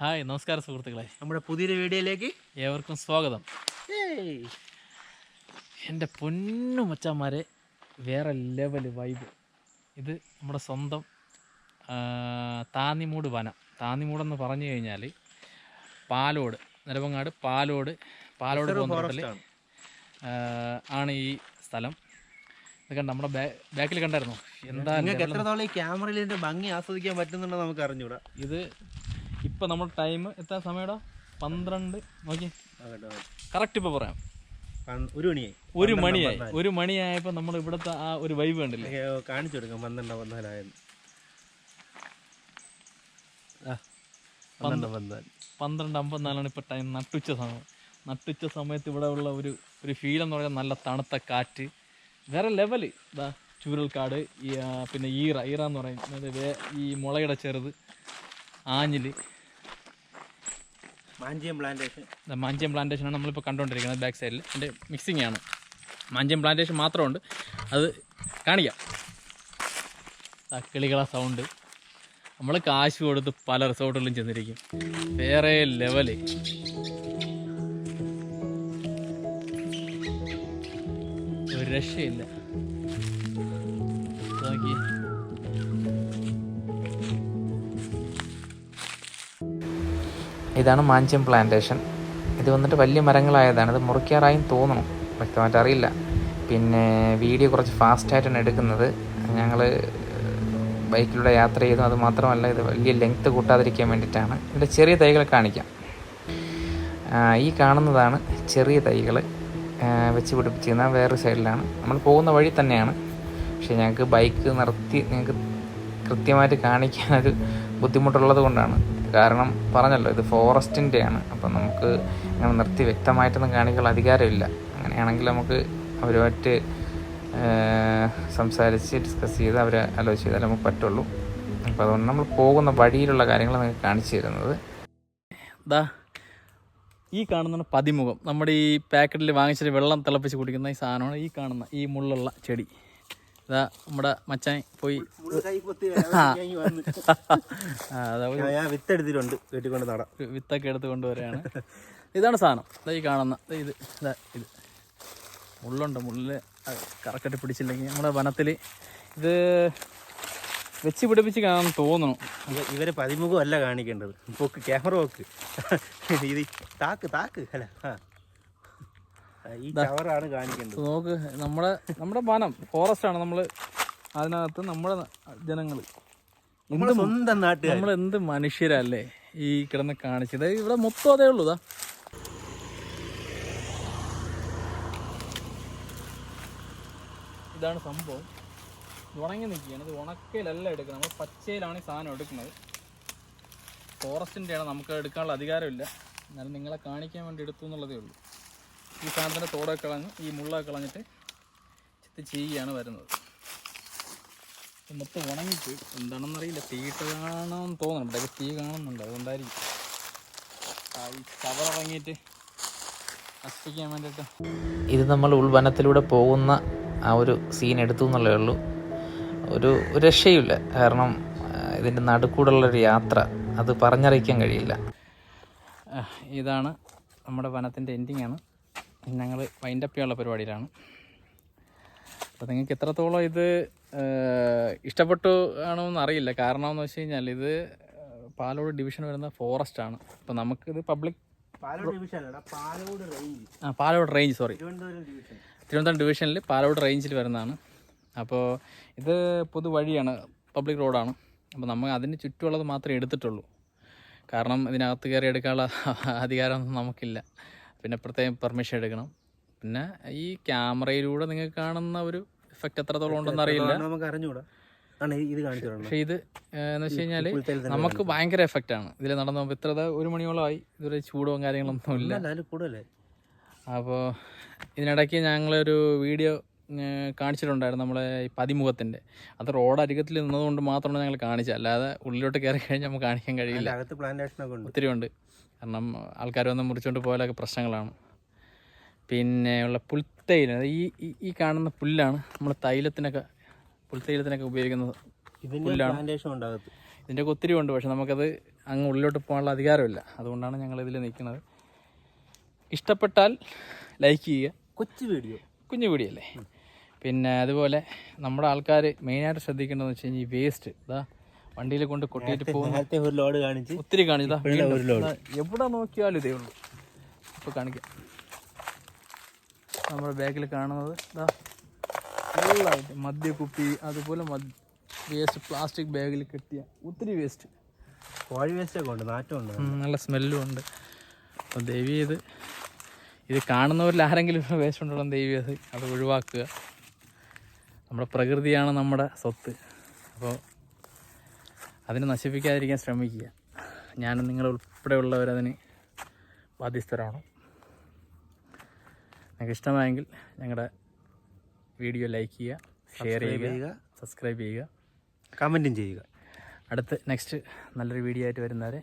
Hi നമസ്കാരം സുഹൃത്തുക്കളെ. നമ്മുടെ പുതിയൊരു വീഡിയോയിലേക്ക് ഏവർക്കും സ്വാഗതം. എന്റെ പൊന്നു മച്ചാന്മാരെ വേറെ ലെവൽ വൈബ് ഇത് നമ്മുടെ സ്വന്തം താന്നിമൂട് വനം. താന്നിമൂടെന്ന് പറഞ്ഞു കഴിഞ്ഞാൽ പാലോട് നിലവങ്ങാട് പാലോട് പാലോട് പോകുന്ന റൂട്ടിൽ ആണ്. ഈ സ്ഥലം. ഇത് കണ്ട നമ്മുടെ ബാക്കിൽ കണ്ടായിരുന്നു? എന്താ നിങ്ങൾക്ക് എത്രത്തോളം ഈ ക്യാമറയിൽ ഇതിന്റെ ഭംഗി ആസ്വദിക്കാൻ പറ്റുന്നുണ്ടോ നമുക്ക് അറിഞ്ഞൂടാ. ഇത് ഇപ്പം നമ്മുടെ ടൈം എത്ര സമയടാ പന്ത്രണ്ട്. നോക്കി. കറക്റ്റ് ഇപ്പൊ പറയാം. ഒരു മണിയായി. ഒരു മണിയായി. ഒരു മണിയായപ്പോൾ നമ്മൾ ഇവിടുത്തെ ആ ഒരു വൈബ് കണ്ടില്ലേ? കാണിച്ചു കൊടുക്കാം. പന്ത്രണ്ട് പന്ത്രണ്ടായെന്ന് പന്ത്രണ്ട് അമ്പത്തിനാലാണ് ഇപ്പൊ ടൈം നട്ടുച്ച സമയം. നട്ടുച്ച സമയത്ത് ഇവിടെ ഉള്ള ഒരു ഒരു ഫീൽ എന്ന് പറഞ്ഞാൽ നല്ല തണുത്ത കാറ്റ്. വേറെ ലെവൽ ഇതാ ചൂരൽക്കാട് ഈ പിന്നെ ഈറ. ഈറ എന്ന് പറയുന്നത് ഈ മുളയുടെ ചെറുത്. ആഞ്ഞിൽ. മാഞ്ചിയം പ്ലാന്റേഷൻ മാഞ്ചിയം പ്ലാന്റേഷനാണ് നമ്മളിപ്പോൾ കണ്ടുകൊണ്ടിരിക്കുന്നത് ബാക്ക് സൈഡിൽ എന്റെ മിക്സിംഗ് ആണ്. മാഞ്ചിയം പ്ലാന്റേഷൻ മാത്രമുണ്ട്. അത് കാണിക്കാം. കിളികളെ സൗണ്ട് നമ്മൾ കാശ് കൊടുത്ത് പല റിസോർട്ടുകളിലും ചെന്നിരിക്കും. വേറെ ലെവൽ ഒരു രക്ഷയില്ല. നോക്കി. ഇതാണ് മാഞ്ചം പ്ലാന്റേഷൻ. ഇത് വന്നിട്ട് വലിയ മരങ്ങളായതാണ്. ഇത് മുറിക്കാറായും തോന്നുന്നു. വ്യക്തമായിട്ട് അറിയില്ല. പിന്നെ വീഡിയോ കുറച്ച് ഫാസ്റ്റായിട്ടാണ് എടുക്കുന്നത്. ഞങ്ങൾ ബൈക്കിലൂടെ യാത്ര ചെയ്തു. അത് മാത്രമല്ല ഇത് വലിയ ലെങ്ത്ത് കൂട്ടാതിരിക്കാൻ വേണ്ടിയിട്ടാണ്. ഇതിന്റെ ചെറിയ തൈകൾ കാണിക്കാം. ഈ കാണുന്നതാണ് ചെറിയ തൈകൾ വെച്ച് പിടിപ്പിച്ചിരുന്ന വേറൊരു സൈഡിലാണ്. നമ്മൾ പോകുന്ന വഴി തന്നെയാണ്. പക്ഷേ ഞങ്ങൾക്ക് ബൈക്ക് നിർത്തി നിങ്ങൾക്ക് കൃത്യമായിട്ട് കാണിക്കാനൊരു ബുദ്ധിമുട്ടുള്ളത് കൊണ്ടാണ്. കാരണം പറഞ്ഞല്ലോ ഇത് ഫോറസ്റ്റിന്റെയാണ് അപ്പം നമുക്ക് അങ്ങനെ നിർത്തി വ്യക്തമായിട്ടൊന്നും കാണിക്കാൻ അധികാരമില്ല. അങ്ങനെയാണെങ്കിൽ നമുക്ക് അവരുമായിട്ട് സംസാരിച്ച് ഡിസ്കസ് ചെയ്ത് അവരെ ആലോചിച്ച് ചെയ്താലേ നമുക്ക് പറ്റുള്ളൂ. അപ്പോൾ അതുകൊണ്ട് നമ്മൾ പോകുന്ന വഴിയിലുള്ള കാര്യങ്ങൾ നിങ്ങൾക്ക് കാണിച്ചു തരുന്നത്. ദാ ഈ കാണുന്ന പതിമുഖം. നമ്മുടെ ഈ പാക്കറ്റിൽ വാങ്ങിച്ചിട്ട് വെള്ളം തിളപ്പിച്ച് കുടിക്കുന്ന ഈ സാധനമാണ് ഈ കാണുന്ന ഈ മുള്ളുള്ള ചെടി. ഇതാ നമ്മുടെ മച്ചാൻ പോയി. ആ, എടുത്തിട്ടുണ്ട് വീട്ടിൽ കൊണ്ട് നടാം. വിത്തൊക്കെ എടുത്ത് കൊണ്ടുവരികയാണ്. ഇതാണ് സാധനം. ഈ കാണുന്ന ഇത് ഇതാ ഇത്. മുള്ളുണ്ട് മുള്ളിൽ കറക്റ്റായിട്ട് പിടിച്ചില്ലെങ്കിൽ നമ്മുടെ വനത്തിൽ ഇത് വെച്ച് പിടിപ്പിച്ച് കാണാൻ തോന്നുന്നു. ഇവ- ഇവർ പതിമുഖം അല്ല കാണിക്കേണ്ടത്. പോക്ക് ക്യാമറ പോക്ക്. ഇത് താക്ക് താക്ക്. അല്ല ആ. ഈ കാണിക്കേണ്ടത്. നോക്ക് നമ്മുടെ നമ്മുടെ വനം ഫോറസ്റ്റ് ആണ് നമ്മൾ അതിനകത്ത് നമ്മുടെ ജനങ്ങൾ നമ്മുടെ സ്വന്തം നാട്ടുകാർ നമ്മൾ എന്ത് മനുഷ്യരല്ലേ ഈ കിടന്ന് കാണിച്ചത്? ഇവിടെ മൊത്തം അതേ ഉള്ളൂ ഇതാ ഇതാണ് സംഭവം. ഉണങ്ങി നിൽക്കുകയാണ്. ഇത് ഉണക്കയിലല്ല എടുക്കുന്നത്. നമ്മൾ പച്ചയിലാണ് ഈ സാധനം എടുക്കുന്നത്. ഫോറസ്റ്റിന്റെയാണ് നമുക്ക് എടുക്കാനുള്ള അധികാരമില്ല. എന്നാലും നിങ്ങളെ കാണിക്കാൻ വേണ്ടി എടുത്തു എന്നുള്ളതേ ഉള്ളൂ. ഈ സാധനത്തിന്റെ തോടൊക്കെ കളഞ്ഞ് ഈ മുള്ളൊക്കെ കളഞ്ഞിട്ട് ചെത്തി ചെയ്യുകയാണ് വരുന്നത്. ഇത് മൊത്തം ഉണങ്ങിപ്പോയി എന്താണെന്നറിയില്ല. തീയിട്ടതാണെന്ന് തോന്നണം. ഇവിടെ തീ കാണുന്നുണ്ട്. അതുകൊണ്ടായിരിക്കും. ഈ കവർ ഇറങ്ങിയിട്ട് നശിപ്പിക്കാൻ വേണ്ടിയിട്ട്. ഇത് നമ്മൾ ഉൾവനത്തിലൂടെ പോകുന്ന ആ ഒരു സീൻ എടുത്തു എന്നുള്ളേ ഉള്ളൂ. ഒരു രക്ഷയില്ല കാരണം ഇതിന്റെ നടുക്കൂടുള്ളൊരു യാത്ര. അത് പറഞ്ഞറിയിക്കാൻ കഴിയില്ല. ഇതാണ് നമ്മുടെ വനത്തിന്റെ എൻഡിങ് ആണ്. ഞങ്ങൾ വൈൻഡപ്പ് ചെയ്യാനുള്ള പരിപാടിയിലാണ്. അപ്പോൾ നിങ്ങൾക്ക് എത്രത്തോളം ഇത് ഇഷ്ടപ്പെട്ടു ആണോന്ന് അറിയില്ല. കാരണം എന്ന് വെച്ച് കഴിഞ്ഞാൽ ഇത് പാലോട് ഡിവിഷൻ വരുന്ന ഫോറസ്റ്റ് ആണ്. അപ്പോൾ നമുക്കിത് പബ്ലിക് പാലോട് ഡിവിഷൻ അല്ലടാ പാലോട് റേഞ്ച് ആ പാലോട് റേഞ്ച് സോറി തിരുവനന്തപുരം ഡിവിഷനിൽ പാലോട് റേഞ്ചിൽ വരുന്നതാണ്. അപ്പോൾ ഇത് പൊതു വഴിയാണ് പബ്ലിക് റോഡാണ് അപ്പോൾ നമ്മൾ അതിന് ചുറ്റുമുള്ളത് മാത്രമേ എടുത്തിട്ടുള്ളൂ. കാരണം ഇതിനകത്ത് കയറി എടുക്കാനുള്ള അധികാരമൊന്നും നമുക്കില്ല. പിന്നെ പ്രത്യേകം പെർമിഷൻ എടുക്കണം. പിന്നെ ഈ ക്യാമറയിലൂടെ നിങ്ങൾക്ക് കാണുന്ന ഒരു എഫക്റ്റ് എത്രത്തോളം ഉണ്ടെന്ന് അറിയില്ല. നമുക്ക് ഇത് കാണിച്ചു പക്ഷേ ഇത് എന്ന് വെച്ച് കഴിഞ്ഞാൽ നമുക്ക് ഭയങ്കര എഫക്റ്റ് ആണ്. ഇതിൽ നടന്നു പോകുമ്പോൾ ഇത്ര ഒരു മണിയോളമായി. ഇതുവരെ ചൂടോ കാര്യങ്ങളൊന്നും ഇല്ല. അപ്പോൾ ഇതിനിടയ്ക്ക് ഞങ്ങളൊരു വീഡിയോ കാണിച്ചിട്ടുണ്ടായിരുന്നു നമ്മളെ ഈ പതിമുഖത്തിന്റെ അത് റോഡ് അരികത്തിൽ നിന്നതുകൊണ്ട് മാത്രമാണ് ഞങ്ങൾ കാണിച്ചത്. അല്ലാതെ ഉള്ളിലോട്ട് കയറി കഴിഞ്ഞാൽ നമുക്ക് കാണിക്കാൻ കഴിയില്ല. ഒത്തിരി ഉണ്ട്. കാരണം ആൾക്കാർ വന്ന് മുറിച്ചുകൊണ്ട് പോയാലൊക്കെ പ്രശ്നങ്ങളാണ്. പിന്നെ ഉള്ള പുൽത്തൈല ഈ ഈ- കാണുന്ന പുല്ലാണ് നമ്മൾ തൈലത്തിനൊക്കെ പുൽത്തൈലത്തിനൊക്കെ ഉപയോഗിക്കുന്നത് പുല്ലാണ്. ഇതിന്റെ ഒത്തിരി ഉണ്ട് പക്ഷെ നമുക്കത് അങ്ങ് ഉള്ളിലോട്ട് പോകാനുള്ള അധികാരമില്ല. അതുകൊണ്ടാണ് ഞങ്ങൾ ഇതിൽ നിൽക്കുന്നത് ഇഷ്ടപ്പെട്ടാൽ ലൈക്ക് ചെയ്യുക. കൊച്ചു വീഡിയോ. കുഞ്ഞു വീഡിയോ അല്ലേ? പിന്നെ അതുപോലെ നമ്മുടെ ആൾക്കാർ മെയിനായിട്ട് ശ്രദ്ധിക്കേണ്ടതെന്ന് വെച്ച് കഴിഞ്ഞാൽ ഈ വേസ്റ്റ് ഇതാ വണ്ടിയിൽ കൊണ്ട് കൊട്ടിയിട്ട് പോകും ഒരു ലോഡ് കാണിച്ച് ഒത്തിരി കാണിച്ചതാ എവിടെ നോക്കിയാലും ഇതേ ഉള്ളൂ. ഇപ്പൊ കാണിക്കാം. നമ്മുടെ ബാഗിൽ കാണുന്നത് ഇതാ ഫുള്ളായിട്ട് മദ്യക്കുപ്പി അതുപോലെ വേസ്റ്റ് പ്ലാസ്റ്റിക് ബാഗിൽ കെട്ടിയ ഒത്തിരി വേസ്റ്റ് കോഴി വേസ്റ്റ് ഒക്കെ ഉണ്ട് നാറ്റമുണ്ട് നല്ല സ്മെല്ലും ഉണ്ട്. അപ്പോൾ ദേവി ഇത് ഇത് കാണുന്നവരിൽ ആരെങ്കിലും വേസ്റ്റ് ഉണ്ടോ ദേവി അത് അത് ഒഴിവാക്കുക. നമ്മുടെ പ്രകൃതിയാണ് നമ്മുടെ സ്വത്ത്. അപ്പോൾ അതിനെ നശിപ്പിക്കാതിരിക്കാൻ ശ്രമിക്കുക. ഞാനും നിങ്ങൾ ഉൾപ്പെടെയുള്ളവരതിന് ബാധ്യസ്ഥരാണ്. നിങ്ങൾക്ക് ഇഷ്ടമായെങ്കിൽ ഞങ്ങളുടെ വീഡിയോ ലൈക്ക് ചെയ്യുക ഷെയർ ചെയ്യുക. സബ്സ്ക്രൈബ് ചെയ്യുക. കമന്റും ചെയ്യുക. അടുത്ത് നെക്സ്റ്റ് നല്ലൊരു വീഡിയോ ആയിട്ട് വരുന്നവരെ